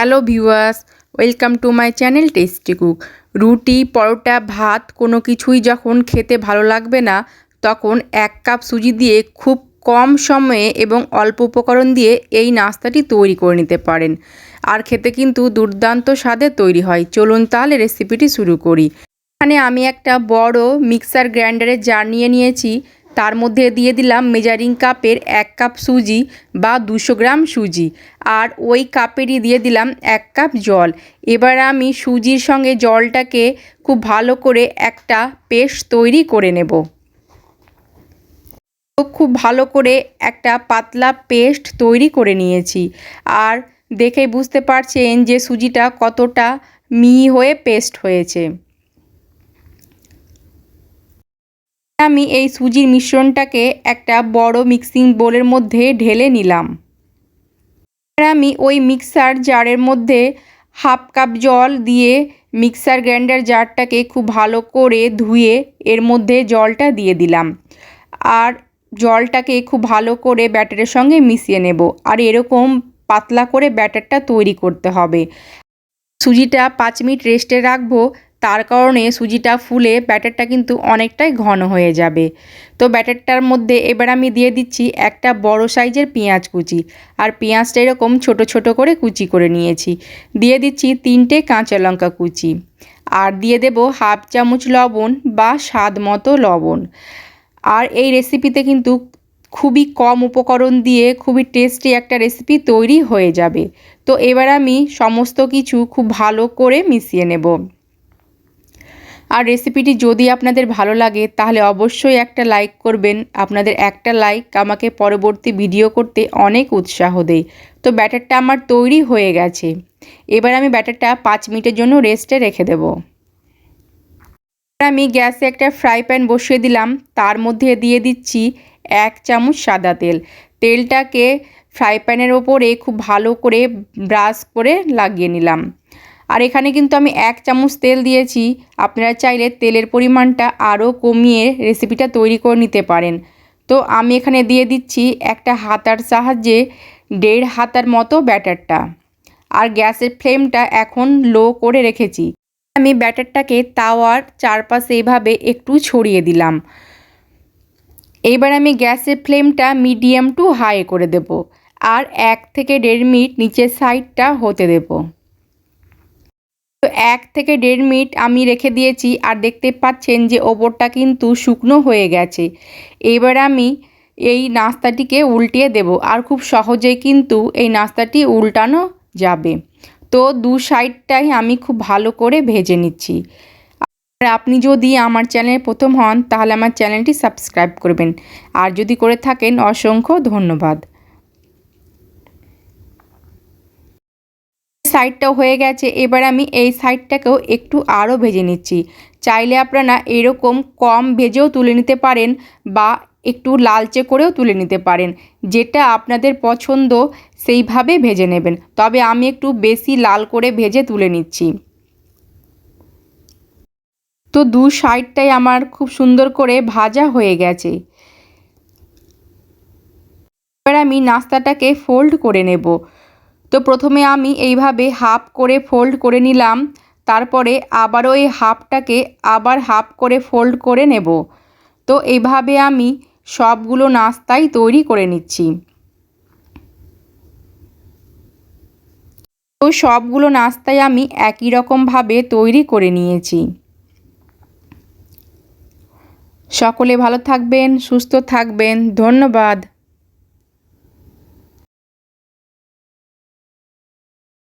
Hello viewers, welcome to my channel tasty cook. রুটি, পরোটা, ভাত কোনো কিছুই যখন খেতে ভালো লাগবে না, তখন এক কাপ সুজি দিয়ে খুব কম সময়ে এবং অল্প উপকরণ দিয়ে এই নাস্তাটি তৈরি করে নিতে পারেন। আর খেতে কিন্তু দুর্দান্ত স্বাদে তৈরি হয়। চলুন তাহলে রেসিপিটি শুরু করি। এখানে আমি একটা বড় মিক্সার গ্রাইন্ডারের জার নিয়ে নিয়েছি। তার মধ্যে দিয়ে দিলাম মেজারিং কাপের এক কাপ সুজি বা দুশো গ্রাম সুজি। আর ওই কাপেরই দিয়ে দিলাম এক কাপ জল। এবার আমি সুজির সঙ্গে জলটাকে খুব ভালো করে একটা পেস্ট তৈরি করে নেব। খুব ভালো করে একটা পাতলা পেস্ট তৈরি করে নিয়েছি। আর দেখে বুঝতে পারছেন যে সুজিটা কতটা মিহি হয়ে পেস্ট হয়েছে। আমি এই সুজির মিশ্রণটাকে একটা বড় মিক্সিং বোলের মধ্যে ঢেলে নিলাম। আমি ওই মিক্সার জারের মধ্যে হাফ কাপ জল দিয়ে মিক্সার গ্রাইন্ডার জারটাকে খুব ভালো করে ধুয়ে এর মধ্যে জলটা দিয়ে দিলাম। আর জলটাকে খুব ভালো করে ব্যাটারের সঙ্গে মিশিয়ে নেব। আর এরকম পাতলা করে ব্যাটারটা তৈরি করতে হবে। সুজিটা পাঁচ মিনিট রেস্টে রাখব। তার কারণে সুজিটা ফুলে ব্যাটারটা কিন্তু অনেকটাই ঘন হয়ে যাবে। তো ব্যাটারটার মধ্যে এবার আমি দিয়ে দিচ্ছি একটা বড় সাইজের পেঁয়াজ কুচি। আর পেঁয়াজটা এরকম ছোট ছোট করে কুচি করে নিয়েছি। দিয়ে দিচ্ছি তিনটে কাঁচা লঙ্কা কুচি। আর দিয়ে দেব হাফ চামচ লবণ বা স্বাদ মতো লবণ। আর এই রেসিপিতে কিন্তু খুবই কম উপকরণ দিয়ে খুবই টেস্টি একটা রেসিপি তৈরি হয়ে যাবে। তো এবার আমি সমস্ত কিছু খুব ভালো করে মিশিয়ে নেব। আর রেসিপিটি যদি আপনাদের ভালো লাগে, তাহলে অবশ্যই একটা লাইক করবেন। আপনাদের একটা লাইক আমাকে পরবর্তী ভিডিও করতে অনেক উৎসাহ দেয়। তো ব্যাটারটা আমার তৈরি হয়ে গেছে। এবার আমি ব্যাটারটা পাঁচ মিনিটের জন্য রেস্টে রেখে দেব। আমি গ্যাসে একটা ফ্রাই প্যান বসিয়ে দিলাম। তার মধ্যে দিয়ে দিচ্ছি এক চামচ সাদা তেল। তেলটাকে ফ্রাই প্যানের ওপরে খুব ভালো করে ব্রাশ করে লাগিয়ে নিলাম। আর এখানে কিন্তু আমি এক চামচ তেল দিয়েছি। আপনারা চাইলে তেলের পরিমাণটা আরও কমিয়ে রেসিপিটা তৈরি করে নিতে পারেন। তো আমি এখানে দিয়ে দিচ্ছি একটা হাতার সাহায্যে দেড় হাতার মতো ব্যাটারটা। আর গ্যাসের ফ্লেমটা এখন লো করে রেখেছি। আমি ব্যাটারটাকে তাওয়ার চারপাশে এভাবে একটু ছড়িয়ে দিলাম। এবার আমি গ্যাসের ফ্লেমটা মিডিয়াম টু হাই করে দেব। আর এক থেকে দেড় মিনিট নিচের সাইডটা হতে দেবো। তো এক থেকে দেড় মিনিট আমি রেখে দিয়েছি আর দেখতে পাচ্ছেন যে ওপরটা কিন্তু শুকনো হয়ে গেছে। এবার আমি এই নাস্তাটিকে উল্টিয়ে দেব আর খুব সহজেই কিন্তু এই নাস্তাটি উল্টানো যাবে। তো দু সাইডটাই আমি খুব ভালো করে ভেজে নিচ্ছি। আর আপনি যদি আমার চ্যানেলে প্রথম হন তাহলে আমার চ্যানেলটি সাবস্ক্রাইব করবেন। আর যদি করে থাকেন অসংখ্য ধন্যবাদ। সাইডটাও হয়ে গেছে। এবার আমি এই সাইডটাকেও একটু আরও ভেজে নিচ্ছি। চাইলে আপনারা এরকম কম ভেজেও তুলে নিতে পারেন বা একটু লালচে করেও তুলে নিতে পারেন। যেটা আপনাদের পছন্দ, সেইভাবে ভেজে নেবেন। তবে আমি একটু বেশি লাল করে ভেজে তুলে নিচ্ছি। তো দু সাইডটাই আমার খুব সুন্দর করে ভাজা হয়ে গেছে। এবার আমি নাস্তাটাকে ফোল্ড করে নেব। তো প্রথমে আমি এইভাবে হাফ করে ফোল্ড করে নিলাম, তারপরে আবারও এই হাফটাকে আবার হাফ করে ফোল্ড করে নেব। তো এইভাবে আমি সবগুলো নাস্তাই তৈরি করে নিচ্ছি। তো সবগুলো নাস্তাই আমি একই রকমভাবে তৈরি করে নিয়েছি। সকলে ভালো থাকবেন, সুস্থ থাকবেন, ধন্যবাদ।